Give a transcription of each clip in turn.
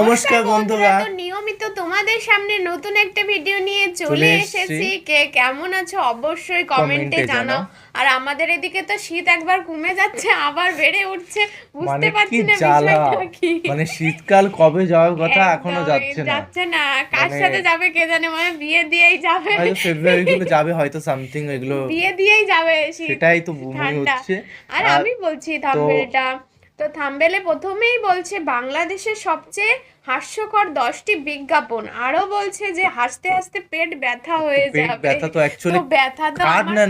নমস্কার বন্ধুরা। তো নিয়মিত তোমাদের সামনে নতুন একটা ভিডিও নিয়ে চলে এসেছি। কে কেমন আছো অবশ্যই কমেন্টে জানাও। আর আমাদের এদিকে তো শীত একবার কমে যাচ্ছে আবার বেড়ে উঠছে। বুঝতে মানে পারছি না বিষয়টা কি? মানে শীতকাল কবে যাওয়ার কথা এখনও যাচ্ছে না। যাচ্ছে না। কার মানে- সাথে যাবে কে জানে মানে বিয়ে দিয়েই যাবে। হয়তো ফেব্রুয়ারি গুলো যাবে হয়তো সামথিং এগুলো বিয়ে দিয়েই যাবে সেটাই তো ঠান্ডা। হচ্ছে। আর আমি বলছি থাম্বেলটা তো থাম্বেলে প্রথমেই বলছে বাংলাদেশের সবচেয়ে হাস্যকর দশটি বিজ্ঞাপন। আরও বলছে যে হাসতে হাসতে পেট ব্যথা হয়ে যাবে। ব্যথা তো অ্যাকচুয়ালি ব্যথা তো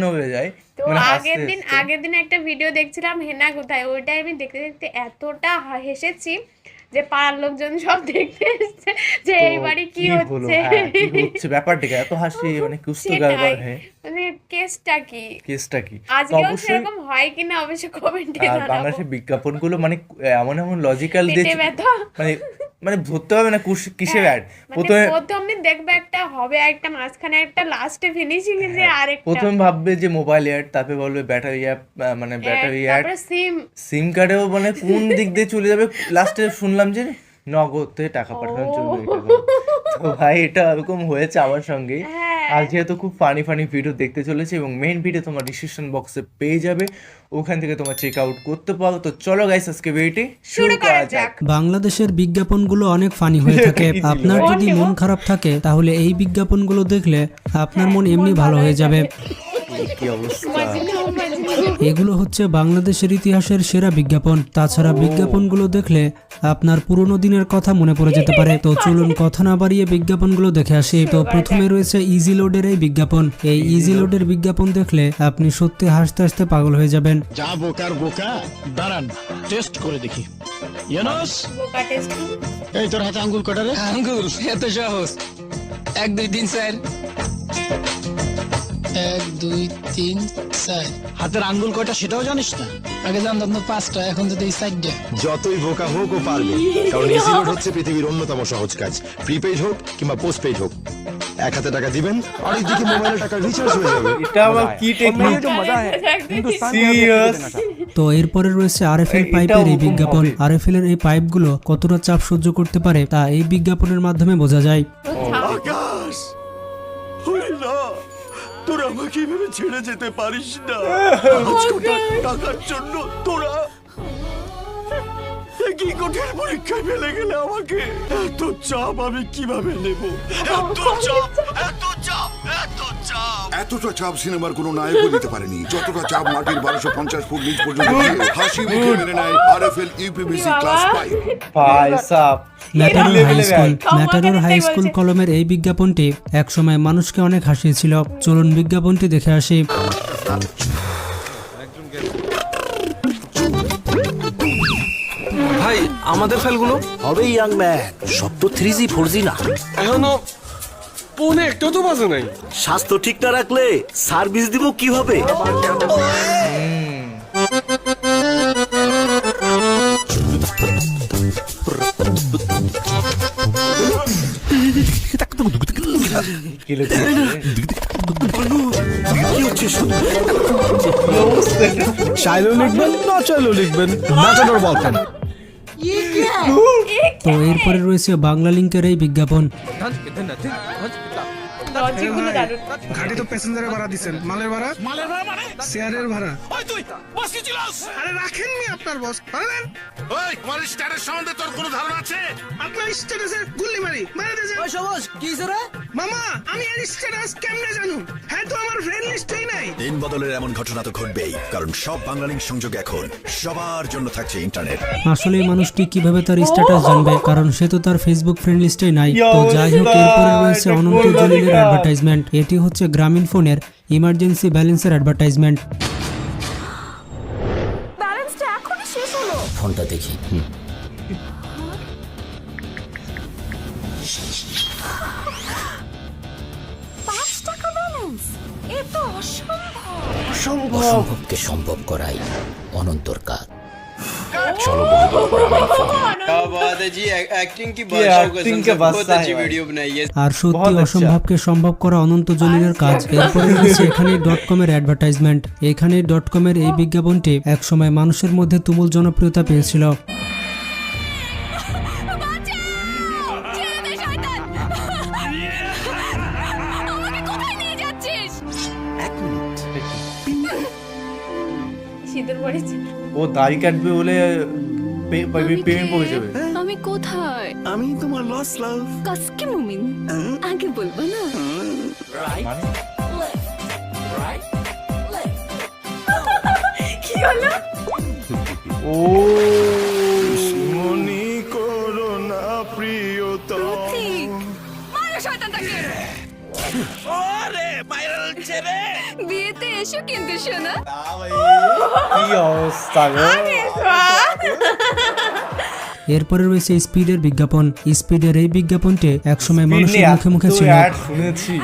নড়ে যায়। তো মানে আগের দিন আগের দিন একটা ভিডিও দেখছিলাম হেনা কোথায়? ওইটাই আমি দেখতে দেখতে এতটা হেসেছি যে পাড়ার লোকজন সব দেখতে এসছে যে এই বাড়ি কি হচ্ছে? হ্যাঁ, কি হচ্ছে? ব্যাপারটা এত হাসি মানে কুস্তু। গারবার হ্যাঁ। মানে কেসটা কি? কেসটা কি? আজকে আজকেও সেরকম হয় কিনা অবশ্যই কমেন্টে জানাব। বাংলাদেশের বিজ্ঞাপনগুলো মানে এমন এমন লজিক্যাল দিয়ে মানে মানে ধরতে হবে না কিসে কিসের অ্যাড মানে প্রথমে প্রথমে দেখবে একটা হবে একটা মাঝখানে একটা লাস্টে ফিনিশিং এ যে আরেকটা। প্রথমে ভাববে যে মোবাইল অ্যাড তারপরে বলবে ব্যাটারি অ্যাপ মানে ব্যাটারি অ্যাড তারপরে সিম সিম কার্ডেও মানে কোন দিক দিয়ে চলে যাবে? লাস্টে শুনলাম যে নগদ থেকে টাকা পাঠানোর জন্য এটা তো ভাই এটা এরকম হয়েছে আমার সঙ্গে। হ্যাঁ। আর যেহেতু খুব ফানি ফানি ভিডিও দেখতে চলেছে এবং মেন ভিডিও তোমার ডিসক্রিপশন বক্সে পেয়ে যাবে ওখান থেকে তোমার চেক আউট করতে পারো। তো চলো গাইস আজকে ভিডিওটি শুরু করা যাক। বাংলাদেশের বিজ্ঞাপনগুলো অনেক ফানি হয়ে থাকে। আপনার যদি মন খারাপ থাকে তাহলে এই বিজ্ঞাপনগুলো দেখলে আপনার মন এমনি ভালো হয়ে যাবে। এগুলো হচ্ছে বাংলাদেশের ইতিহাসের সেরা বিজ্ঞাপন। তাছাড়া বিজ্ঞাপনগুলো দেখলে আপনার পুরনো দিনের কথা মনে পড়ে যেতে পারে। তো চলুন কথা না বাড়িয়ে বিজ্ঞাপনগুলো দেখে আসি। তো প্রথমে রয়েছে ইজি লোডের এই বিজ্ঞাপন। এই ইজি লোডের বিজ্ঞাপন দেখলে আপনি সত্যি হাসতে হাসতে পাগল হয়ে যাবেন। যা বোকার বোকা দাঁড়ান টেস্ট করে দেখি। ইউনুস বোকা টেস্ট এই তোর হাতে আঙ্গুল কটা রে? আঙ্গুল এত সহজ। এক দুই তিন চার। এক দুই তিন চার। হাতের আঙ্গুল কয়টা সেটাও জানিস না? আগে জানতাম তো পাঁচটা এখন তো এই চারটা। যতই বোকা হোক ও পারবে কারণ ইজি লোড হচ্ছে পৃথিবীর অন্যতম সহজ কাজ। প্রিপেইড হোক কিংবা পোস্টপেইড হোক এক হাতে টাকা দিবেন আরেক দিকে মোবাইলে টাকা রিচার্জ হয়ে যাবে। এটা আবার কি টেকনিক সিরিয়াস তো এরপরে রয়েছে আরএফএল পাইপের এই বিজ্ঞাপন। আরএফএল এর এই পাইপগুলো কতটা চাপ সহ্য করতে পারে তা এই বিজ্ঞাপনের মাধ্যমে বোঝা যায়। আমাকে এভাবে ছেড়ে যেতে পারিস না। কটা টাকার জন্য তোরা কি কঠিন পরীক্ষায় ফেলে গেলে আমাকে। এত চাপ আমি কীভাবে নেব? এত চাপ এত চাপ এত চাপ। এতটা চাপ সিনেমার কোনো নায়কও নিতে পারেনি। যতটা চাপ মাটির বারোশো পঞ্চাশ ফুট নিচ পর্যন্ত হাসি মুখে মেনে নেয় R F L UPBC class five ভাই Matador high school. Matador high school কলমের এই বিজ্ঞাপনটি একসময় মানুষকে অনেক হাসিয়েছিল। চলুন বিজ্ঞাপনটি দেখে আসি। ভাই আমাদের ফাইলগুলো হবে ইয়াং ম্যান সব তো থ্রি জি ফোর জি না। এখনও পৌনে তো বাজে নাই। স্বাস্থ্য ঠিক না রাখলে সার্ভিস দিব কীভাবে? চাইলেও লিখবেন না চাইলেও লিখবেন ম্যাটাডোর বলতেন তো এরপরে রয়েছে বাংলা লিঙ্কের এই বিজ্ঞাপন। লজিকগুলো তো প্যাসেঞ্জারের ভাড়া দিচ্ছেন। মালের ভাড়া? মালের ভাড়া। মানে শেয়ারের ভাড়া ওই তুই বস কি ছিলাস আরে রাখেননি আপনার বস পারেন ওই তোমার স্টারের সম্বন্ধে তোর কোনো ধারণা আছে? আপনার স্ট্যাটাসে গুল্লি মারি। মারে দিয়েছেন কি রে? মামা আমি এর স্ট্যাটাস কেমনে জানু? হ্যাঁ তো আমার ফ্রেন্ড লিস্টেই নাই। দিন বদলের এমন ঘটনা তো ঘটবেই কারণ সব বাংলা সংযোগ এখন। সবার জন্য থাকছে ইন্টারনেট আসলে এই মানুষটি কীভাবে তার স্ট্যাটাস জানবে? কারণ সে তো তার ফেসবুক ফ্রেন্ড লিস্টে নাই। তো যাই হোক! এরপরে রয়েছে অনন্ত জলিলের অ্যাডভার্টাইজমেন্ট এটি হচ্ছে গ্রামীণ ফোনের ইমার্জেন্সি ব্যালেন্সের অ্যাডভার্টাইজমেন্ট ব্যালেন্সটা এখনই শেষ হলো। ফোনটা দেখি হুম। অসম্ভবকে সম্ভব করাই অনন্তর কাজ। আর সত্যি অসম্ভবকে সম্ভব করা অনন্ত জলিলের কাজ। এরপরে এখানে ডট কমের অ্যাডভার্টাইজমেন্ট এখানে ডট কমের এই বিজ্ঞাপনটি একসময় মানুষের মধ্যে তুমুল জনপ্রিয়তা পেয়েছিল। এক মিনিট। সিঁদুর পড়েছে। ও দাড়ি কাটবে বলে পে- পে- প্রেমে পড়ে যাবে। আমি কোথায়? আমি তোমার লস লাভ কাসকে মুমিন। আগে বলব না। মানে? কি হলো? ও কিন্তু শোনা কি অবস্থা গো এরপরে রয়েছে স্পিডের বিজ্ঞাপন। স্পিডের এই বিজ্ঞাপনটি একসময় মানুষের মুখে মুখে ছিল শুনেছি।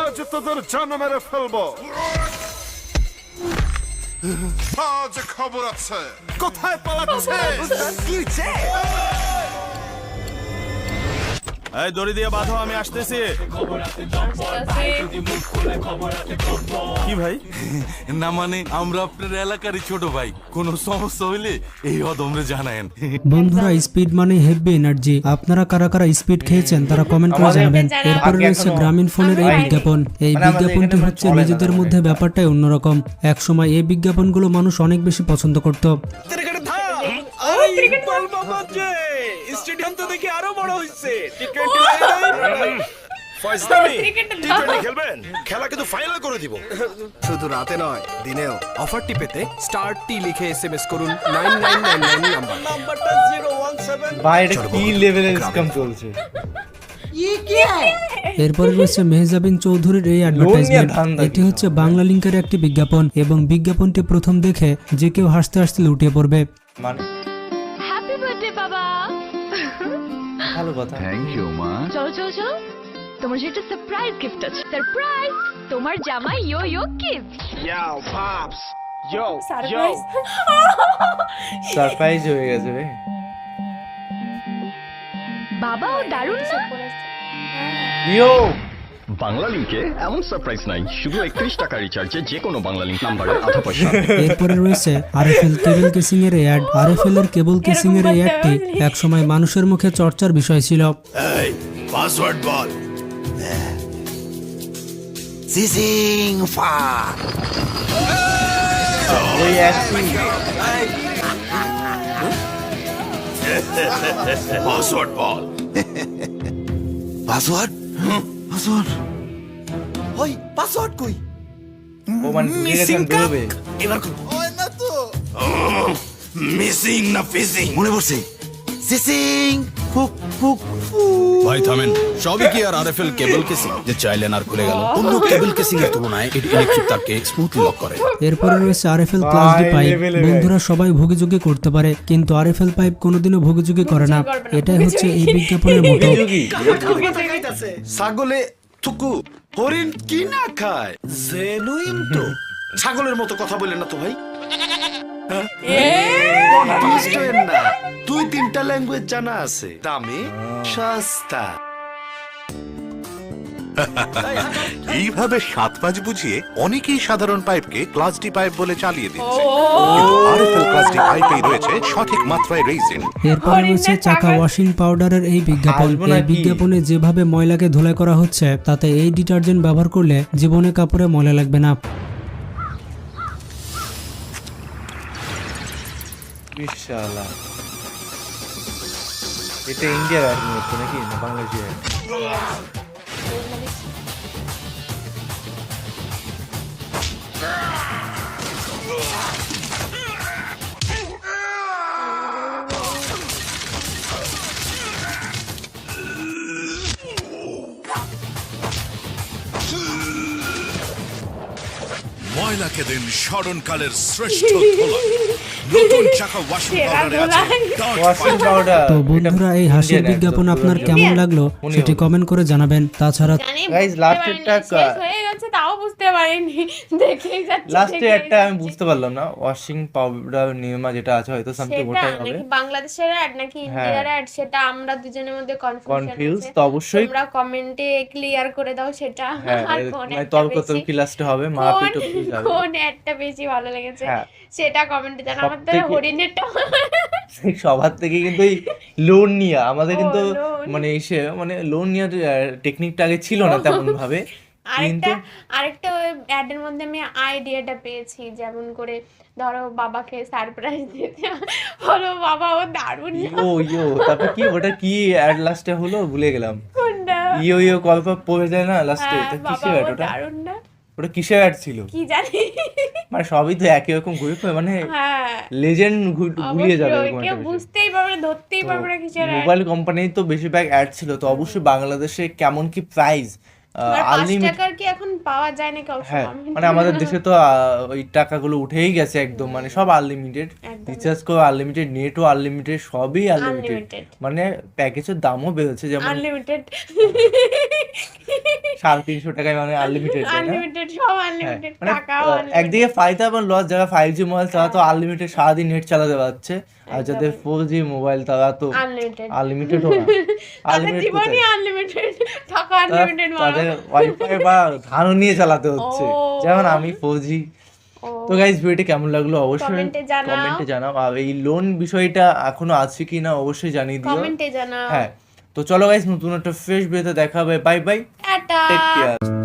আজ তোদের জান মেরে ফেলব। আজ খবর আছে। কোথায় পালাচ্ছে? এই দড়ি দিয়ে বাঁধো আমি আসতেছি। কি ভাই? না মানে আমরা আপনার এলাকারই ছোট ভাই। কোনো সমস্যা হইলে এই অদমরে জানায়েন। বন্ধুরা স্পিড মানে হেভি এনার্জি আপনারা কারা কারা স্পিড খেয়েছেন তারা কমেন্ট করে জানাবেন। এরপরে রয়েছে গ্রামীণ ফোনের এই বিজ্ঞাপন। এই মানে বিজ্ঞাপনটি হচ্ছে নিজেদের মধ্যে ব্যাপারটাই অন্যরকম। একসময় এই বিজ্ঞাপনগুলো মানুষ অনেক বেশি পছন্দ করত। দেখি আরও বড় হইছে। খেলবেন? খেলা কিন্তু ফাইনাল করে দিব। শুধু রাতে নয় দিনেও অফারটি পেতে স্টার টি লিখে এসএমএস করুন nine nine nine nine number নাম্বারটা 017 ভাই এটা কি লেভেলের স্ক্যাম চলছে? এরপরে রয়েছে মেহজাবিন চৌধুরীর এই অ্যাডভার্টাইজমেন্ট এটি হচ্ছে বাংলা লিঙ্কের একটি বিজ্ঞাপন এবং বিজ্ঞাপনটি প্রথম দেখে যে কেউ হাসতে হাসতে লুটিয়ে পড়বে। মানে ভালো কথা। চলো চলো চলো। তোমার জন্য একটা সারপ্রাইজ গিফট আছে। সারপ্রাইজ তোমার জামাই yo yo gift Yo, pops. Yo surprise surprise হয়ে গেছে রে। বাবা ও দারুণ না? ইয়ো বাংলা লিঙ্কে এমন সারপ্রাইজ নাই। শুধু একত্রিশ টাকা রিচার্জে যে কোনো বাংলা লিঙ্ক নাম্বারে আধা পয়সা। এরপরে রয়েছে আরএফএল কেবল কেসিং এর অ্যাড আরএফএল এর কেবল কেসিং এর অ্যাডটি একসময় মানুষের মুখে চর্চার বিষয় ছিল। এই পাসওয়ার্ড বল। ওই একই পাসওয়ার্ড বল। Password password? ওই পাসওয়ার্ড কই? ও মানে ঢুকে গেছে এখন বেরোবে। এবার মিসিং না ফিসিং মনে পড়ছে? সিসিং ভাই থামেন। সবই কি আর আরএফএল কেবল কেসিং যে চাইলেন আর খুলে গেল। অন্য কেবল কেসিং এর তুলনায় এটি ইলেকট্রিক তারকে স্মুথলি লক করে। এরপরে রয়েছে আরএফএল ক্লাস ডি পাইপ বন্ধুরা সবাই ভোগীযোগী করতে পারে কিন্তু আরএফএল পাইপ কোনোদিনও ভোগীযোগী করে না। এটাই হচ্ছে এই বিজ্ঞাপনের মতো। ছাগলে থুকু হরিণ কি না খায়? জেনুইন তো। ছাগলের মতো কথা বললেন না তো ভাই। না দুই তিনটা ল্যাঙ্গুয়েজ জানা আছে। দামে সস্তা। এইভাবে সাত পাঁচ বুঝিয়ে অনেকেই সাধারণ পাইপকে ক্লাস ডি পাইপ বলে চালিয়ে দিচ্ছে। কিন্তু আরএফএল ক্লাস ডি পাইপেই রয়েছে সঠিক মাত্রায় রেইজিন এরপরে রয়েছে চাকা ওয়াশিং পাউডারের এই বিজ্ঞাপন। এই বিজ্ঞাপনে যেভাবে ময়লাকে ধুলাই করা হচ্ছে তাতে এই ডিটারজেন্ট ব্যবহার করলে জীবনে কাপড়ে ময়লা লাগবে না। বিশালা এটা ইন্ডিয়ার মনে হচ্ছে নাকি? না বাংলাদেশি? অ্যাড ময়লাকে দিন স্মরণকালের শ্রেষ্ঠ ধোলা। নতুন চাকা ওয়াশিং পাউডারে আছে। ওয়াশিং পাউডার তো বন্ধুরা এই হাসির বিজ্ঞাপন আপনার কেমন লাগল? সেটি কমেন্ট করে জানাবেন। তাছাড়া গাইস এরটা শেষ হয়ে গেছে পারিনি দেখেই যাচ্ছি লাস্টে একটা আমি বুঝতে পারলাম না ওয়াশিং পাউডার নিয়মা যেটা আছে হয়তো সামথিং ওটাই হবে। নাকি বাংলাদেশের অ্যাড নাকি ইন্ডিয়ার অ্যাড সেটা আমরা দুজনের মধ্যে কনফিউশন কনফিউজ তো অবশ্যই তোমরা কমেন্টে ক্লিয়ার করে দাও সেটা। হ্যাঁ আর মানে একটা তর্ক বেশি- লাস্টে হবে মা কোন পেটো যাবে কোন অ্যাডটা বেশি ভালো লেগেছে হ্যাঁ। সেটা কমেন্টে জানাও। আমার তো সবথেকে- হরিণেরটা সবার থেকে কিন্তু এই লোন নিয়ে আমাদের কিন্তু মানে এসে মানে লোন নেওয়ার টেকনিকটা আগে ছিল না তেমন ভাবে আরেকটা আরেকটা অ্যাডের মধ্যে আমি আইডিয়াটা পেয়েছি যেমন করে ধরো বাবাকে সারপ্রাইজ দিতে হলো বাবা ও দারুণ না ইয়ো তারপর কি ওটা কি অ্যাড লাস্টে হলো? ভুলে গেলাম। ইয়ো ইয়ো গল্প পড়ে যায় না লাস্টে হ্যাঁ, বাবা কিসের অ্যাড ওটা? দারুণ না ওটা কিসের অ্যাড ছিল? কি জানি। মানে সবই তো একই রকম ঘুরে ফিরে মানে হ্যাঁ। লেজেন্ড গুলিয়ে যাবে কেউ বুঝতেই পারবে না ধরতেই পারবে না কিসের মোবাইল কোম্পানি তো বেশিরভাগ অ্যাড ছিল তো অবশ্যই বাংলাদেশে কেমন কি প্রাইস টাকার কি এখন পাওয়া যায় নাকি? অবশ্য হ্যাঁ মানে আমাদের দেশে তো ওই টাকাগুলো উঠেই গেছে একদম মানে সব আনলিমিটেড রিচার্জ করে আনলিমিটেড নেটও আনলিমিটেড সবই আনলিমিটেড মানে প্যাকেজের দামও বেড়েছে যেমন আনলিমিটেড সাড়ে তিনশো টাকায় মানে আনলিমিটেড আনলিমিটেড সব হ্যাঁ আনলিমিটেড মানে টাকাও। একদিকে ফায়দা এবং লস যারা ফাইভ জি মোবাইল তারা তো আনলিমিটেড সারাদিন নেট চালাতে পারছে। আর যাদের ফোর জি মোবাইল তারা তো আনলিমিটেড আনলিমিটেড তাদের ওয়াইফাই বা ধানও নিয়ে চালাতে হচ্ছে। যেমন আমি ফোর জি তো গাইজ ভিডিওটি কেমন লাগল? অবশ্যই কমেন্টে জানাও। জানাও। আর এই লোন বিষয়টা এখনও আছে কি না অবশ্যই জানিয়ে দিও। কমেন্টে জানাও। হ্যাঁ। তো চলো গাইজ নতুন একটা ফ্রেশ ভিডিওতে দেখা হবে। Bye bye take care